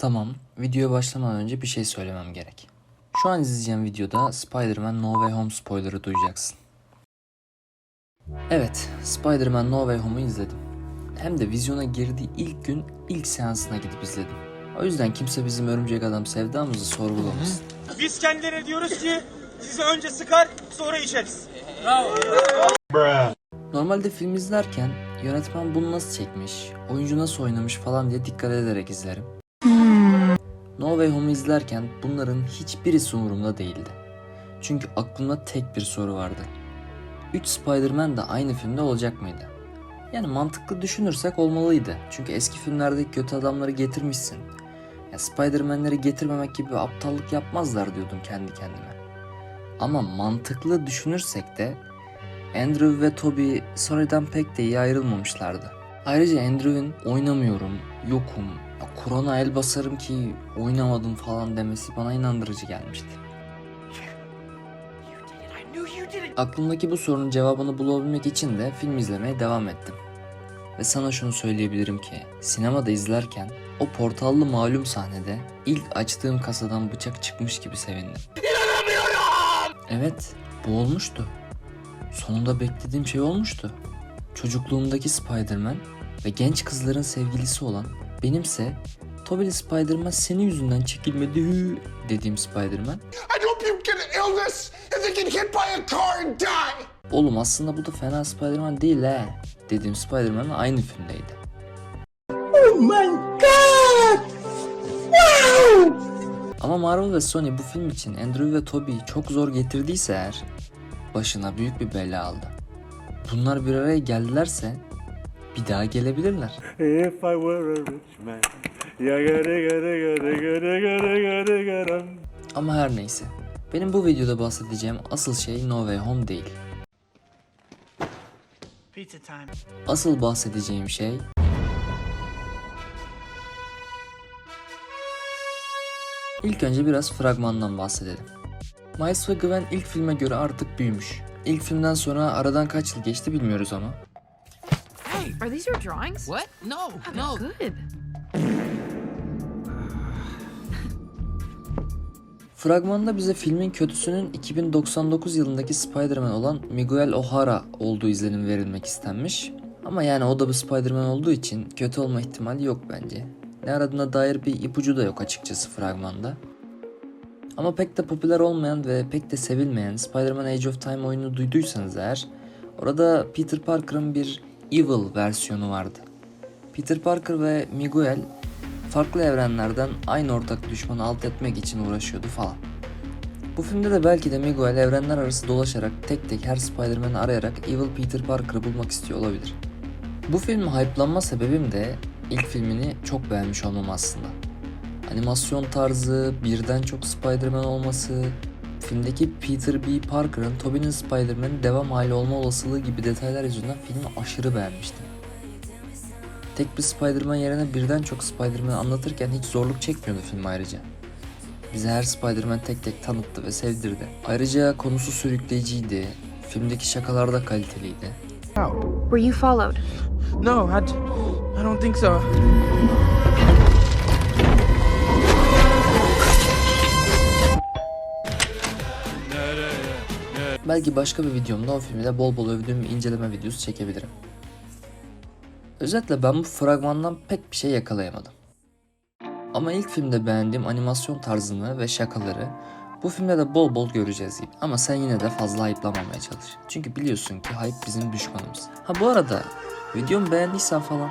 Tamam, videoya başlamadan önce bir şey söylemem gerek. Şu an izleyeceğim videoda Spider-Man No Way Home spoiler'ı duyacaksın. Evet, Spider-Man No Way Home'u izledim. Hem de vizyona girdiği ilk gün ilk seansına gidip izledim. O yüzden kimse bizim Örümcek Adam sevdamızı sorgulamasın. Biz kendilerine diyoruz ki sizi önce sıkar sonra içeriz. Normalde film izlerken yönetmen bunu nasıl çekmiş, oyuncu nasıl oynamış falan diye dikkat ederek izlerim. No Way Home'u izlerken bunların hiçbirisi umurumda değildi. Çünkü aklımda tek bir soru vardı. 3 Spider-Man de aynı filmde olacak mıydı? Yani mantıklı düşünürsek olmalıydı. Çünkü eski filmlerdeki kötü adamları getirmişsin. Ya Spider-Man'leri getirmemek gibi aptallık yapmazlar diyordum kendi kendime. Ama mantıklı düşünürsek de Andrew ve Toby sonradan pek de iyi ayrılmamışlardı. Ayrıca Andrew'in oynamıyorum, yokum, Kur'an'a el basarım ki oynamadım falan demesi bana inandırıcı gelmişti. Aklımdaki bu sorunun cevabını bulabilmek için de film izlemeye devam ettim. Ve sana şunu söyleyebilirim ki sinemada izlerken o portallı malum sahnede ilk açtığım kasadan bıçak çıkmış gibi sevindim. Evet, bu olmuştu. Sonunda beklediğim şey olmuştu. Çocukluğumdaki Spider-Man ve genç kızların sevgilisi olan benimse Tobey'li Spider-Man senin yüzünden çekilmedi hü dediğim Spider-Man. I hope you get an illness and then get hit by a car and die. Oğlum aslında bu da fena Spider-Man değil he dediğim Spider-Man aynı filmdeydi. Ama Marvel ve Sony bu film için Andrew ve Tobey'i çok zor getirdiyse eğer başına büyük bir bela aldı. Bunlar bir araya geldilerse bir daha gelebilirler. If I were a rich man, ya gara gara gara gara gara gara. Ama her neyse. Benim bu videoda bahsedeceğim asıl şey No Way Home değil. Pizza time. Asıl bahsedeceğim şey İlk önce biraz fragmandan bahsedelim. Miles ve Gwen ilk filme göre artık büyümüş. İlk filmden sonra aradan kaç yıl geçti bilmiyoruz ama. Are these your drawings? What? No, Oh, no. good. Fragmanda bize filmin kötüsünün 2099 yılındaki Spider-Man olan Miguel O'Hara olduğu izlenim verilmek istenmiş. Ama yani o da bir Spider-Man olduğu için kötü olma ihtimali yok bence. Ne aradığına dair bir ipucu da yok açıkçası fragmanda. Ama pek de popüler olmayan ve pek de sevilmeyen Spider-Man Age of Time oyununu duyduysanız eğer orada Peter Parker'ın bir evil versiyonu vardı. Peter Parker ve Miguel farklı evrenlerden aynı ortak düşmanı alt etmek için uğraşıyordu falan. Bu filmde de belki de Miguel evrenler arası dolaşarak tek tek her Spider-Man'i arayarak Evil Peter Parker'ı bulmak istiyor olabilir. Bu filmin hype'lanma sebebim de ilk filmini çok beğenmiş olmam aslında. Animasyon tarzı, birden çok Spider-Man olması, filmdeki Peter B. Parker'ın Tobey'nin Spider-Man'in devam hali olma olasılığı gibi detaylar yüzünden filmi aşırı beğenmiştim. Tek bir Spider-Man yerine birden çok Spider-Man anlatırken hiç zorluk çekmiyordu film ayrıca. Bize her Spider-Man tek tek tanıttı ve sevdirdi. Ayrıca konusu sürükleyiciydi. Filmdeki şakalar da kaliteliydi. Were you followed? No, I, I don't think so. Belki başka bir videomda o filmi de bol bol övdüğüm bir inceleme videosu çekebilirim. Özetle ben bu fragmandan pek bir şey yakalayamadım. Ama ilk filmde beğendiğim animasyon tarzını ve şakaları bu filmde de bol bol göreceğiz gibi. Ama sen yine de fazla hype'lamamaya çalış. Çünkü biliyorsun ki hype bizim düşmanımız. Ha bu arada videomu beğendiysen falan